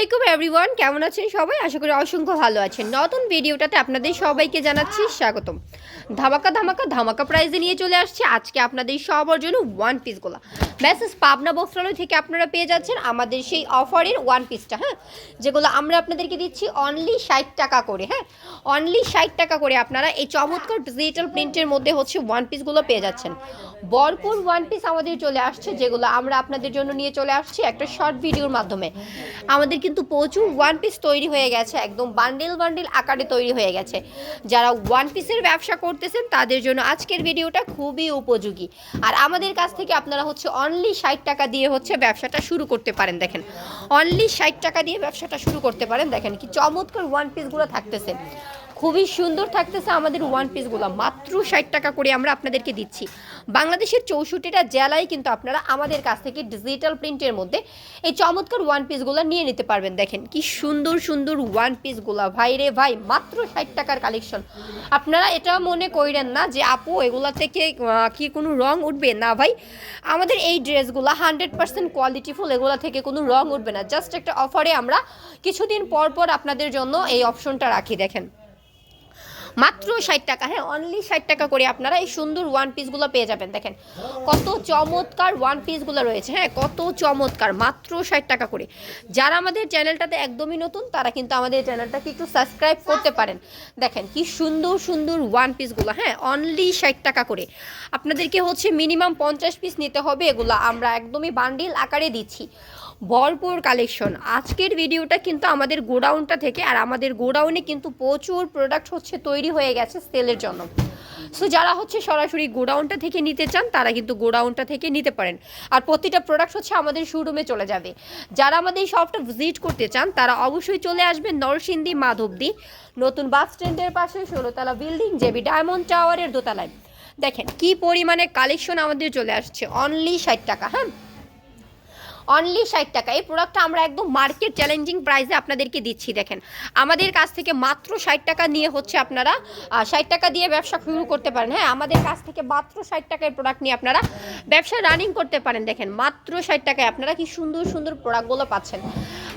আলাইকুম এভরিওয়ান, কেমন আছেন সবাই? আশা করি অসংখ্য ভালো আছেন। নতুন ভিডিওটাতে আপনাদের সবাইকে জানাচ্ছি স্বাগতম। ধামাকা ধামাকা ধামাকা প্রাইজে নিয়ে চলে আসছে আজকে আপনাদের সবার জন্য ওয়ান পিসগুলো মেসেজ পাবনা বস্ত্রালয় থেকে আপনারা পেয়ে যাচ্ছেন আমাদের সেই অফারের ওয়ান পিসটা হ্যাঁ? যেগুলো আমরা আপনাদেরকে দিচ্ছি অনলি ষাট টাকা করে হ্যাঁ? অনলি ষাট টাকা করে আপনারা এই চমৎকার ডিজিটাল প্রিন্টের মধ্যে হচ্ছে ওয়ান পিসগুলো পেয়ে যাচ্ছেন। বরপুর ওয়ান পিস আমাদের চলে আসছে, যেগুলো আমরা আপনাদের জন্য নিয়ে চলে আসছি একটা শর্ট ভিডিওর মাধ্যমে। আমাদের কিন্তু প্রচুর ওয়ান পিস তৈরি হয়ে গেছে, একদম বান্ডেল বান্ডেল আকারে তৈরি হয়ে গেছে। যারা ওয়ান পিসের ব্যবসা করতেছেন, তাদের জন্য আজকের ভিডিওটা খুবই উপযোগী। আর আমাদের কাছ থেকে আপনারা হচ্ছে অনলি ষাট টাকা দিয়ে হচ্ছে ব্যবসাটা শুরু করতে পারেন, দেখেন। অনলি ষাট টাকা দিয়ে ব্যবসাটা শুরু করতে পারেন, দেখেন কি চমৎকার ওয়ান পিসগুলো থাকতেছে। খুবই সুন্দর থাকতেছে আমাদের ওয়ান পিসগুলো মাত্র ষাট টাকা করে আমরা আপনাদেরকে দিচ্ছি। বাংলাদেশের চৌষট্টিটা জেলায় কিন্তু আপনারা আমাদের কাছ থেকে ডিজিটাল প্রিন্টের মধ্যে এই চমৎকার ওয়ান পিসগুলো নিয়ে নিতে পারবেন। দেখেন, কি সুন্দর সুন্দর ওয়ান পিসগুলো ভাই রে ভাই, মাত্র ষাট টাকার কালেকশন আপনারা এটা মনে করেন না যে, আপু, এগুলা থেকে কি কোনো রং উঠবে? না ভাই, আমাদের এই ড্রেসগুলো হান্ড্রেড পার্সেন্ট কোয়ালিটিফুল এগুলো থেকে কোনো রং উঠবে না। জাস্ট একটা অফারে আমরা কিছুদিন পর পর আপনাদের জন্য এই অপশনটা রাখি, দেখেন। মাত্র ষাট টাকা। হ্যাঁ অনলি ষাট টাকা করে আপনারা এই সুন্দর ওয়ান পিসগুলো পেয়ে যাবেন, দেখেন। কত চমৎকার ওয়ান পিসগুলো রয়েছে হ্যাঁ কত চমৎকার, মাত্র ষাট টাকা করে। যারা আমাদের চ্যানেলটাতে একদমই নতুন, তারা কিন্তু আমাদের চ্যানেলটাকে একটু সাবস্ক্রাইব করতে পারেন। দেখেন, কি সুন্দর সুন্দর ওয়ান পিসগুলো হ্যাঁ অনলি ষাট টাকা করে। আপনাদেরকে হচ্ছে মিনিমাম পঞ্চাশ পিস নিতে হবে, এগুলো আমরা একদমই বান্ডিল আকারে দিচ্ছি। ভরপুর কালেকশন আজকের ভিডিওটা কিন্তু আমাদের গোডাউনটা থেকে আর আমাদের গোডাউনে কিন্তু প্রচুর প্রোডাক্ট হচ্ছে তৈরি হয়ে গেছে সেলের জন্য। সো যারা হচ্ছে সরাসরি গোডাউনটা থেকে নিতে চান, তারা কিন্তু গোডাউনটা থেকে নিতে পারেন। আর প্রতিটা প্রোডাক্ট হচ্ছে আমাদের শোরুমে চলে যাবে। যারা আমাদের এই শপটা ভিজিট করতে চান, তারা অবশ্যই চলে আসবেন নরসিংদী মাধবদী। নতুন বাস স্ট্যান্ডের পাশে ষোলোতলা বিল্ডিং জেবি ডায়মন্ড টাওয়ারের দোতলায়। দেখেন কি পরিমাণে কালেকশন আমাদের চলে আসছে। অনলি ষাট টাকা হ্যাঁ? অনলি ষাট টাকা। এই প্রোডাক্টটা আমরা একদম মার্কেট চ্যালেঞ্জিং প্রাইসে আপনাদেরকে দিচ্ছি, দেখেন। আমাদের কাছ থেকে মাত্র ষাট টাকা নিয়ে হচ্ছে আপনারা ষাট টাকা দিয়ে ব্যবসা শুরু করতে পারেন। হ্যাঁ আমাদের কাছ থেকে মাত্র ষাট টাকার প্রোডাক্ট নিয়ে আপনারা ব্যবসা রানিং করতে পারেন। দেখেন, মাত্র ষাট টাকায় আপনারা কি সুন্দর সুন্দর প্রোডাক্টগুলো পাচ্ছেন।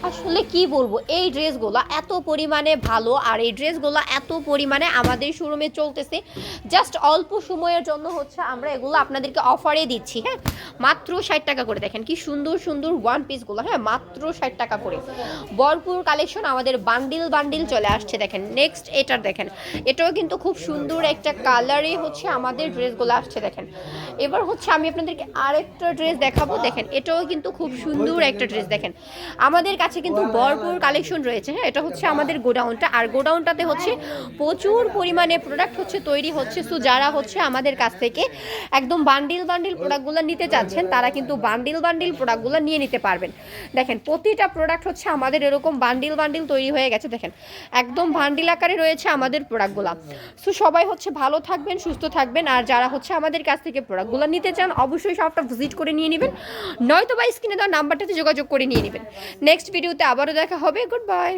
আসলে কি বলব? এই ড্রেসগুলো এত পরিমাণে ভালো আর এই ড্রেসগুলো এত পরিমাণে আমাদের শোরুমে চলতেছে। জাস্ট অল্প সময়ের জন্য হচ্ছে আমরা এগুলো আপনাদেরকে অফারে দিচ্ছি হ্যাঁ? মাত্র ষাট টাকা করে দেখেন কি সুন্দর সুন্দর ওয়ান পিসগুলো হ্যাঁ? মাত্র ষাট টাকা করে। ভরপুর কালেকশন আমাদের বান্ডিল বান্ডিল চলে আসছে দেখেন। নেক্সট এটার দেখেন। এটাও কিন্তু খুব সুন্দর একটা কালারে হচ্ছে আমাদের ড্রেসগুলো আসছে দেখেন। এবার হচ্ছে আমি আপনাদেরকে আরেকটা ড্রেস দেখাবো। দেখেন, এটাও কিন্তু খুব সুন্দর একটা ড্রেস দেখেন। আমাদের কাছে কিন্তু ভরপুর কালেকশন রয়েছে। হ্যাঁ এটা হচ্ছে আমাদের গোডাউনটা। আর গোডাউনটাতে হচ্ছে প্রচুর পরিমাণে প্রোডাক্ট হচ্ছে, তৈরি হচ্ছে। সো যারা হচ্ছে আমাদের কাছ থেকে একদম বান্ডিল বান্ডিল প্রোডাক্টগুলো নিতে চাচ্ছেন, তারা কিন্তু বান্ডিল বান্ডিল প্রোডাক্টগুলো নিয়ে নিতে পারবেন। দেখেন, প্রতিটা প্রোডাক্ট হচ্ছে আমাদের এরকম বান্ডিল বান্ডিল তৈরি হয়ে গেছে। দেখেন, একদম বান্ডিল আকারে রয়েছে আমাদের প্রোডাক্টগুলো সো সবাই হচ্ছে ভালো থাকবেন, সুস্থ থাকবেন। আর যারা হচ্ছে আমাদের কাছ থেকে প্রোডাক্টগুলো নিতে চান, অবশ্যই সবটা ভিজিট করে নিয়ে নেবেন। নয়তো বা স্ক্রিনে দেওয়া নাম্বারটাতে যোগাযোগ করে নিয়ে নেবেন। নেক্সট ভিডিওতে আবারও দেখা হবে গুড বাই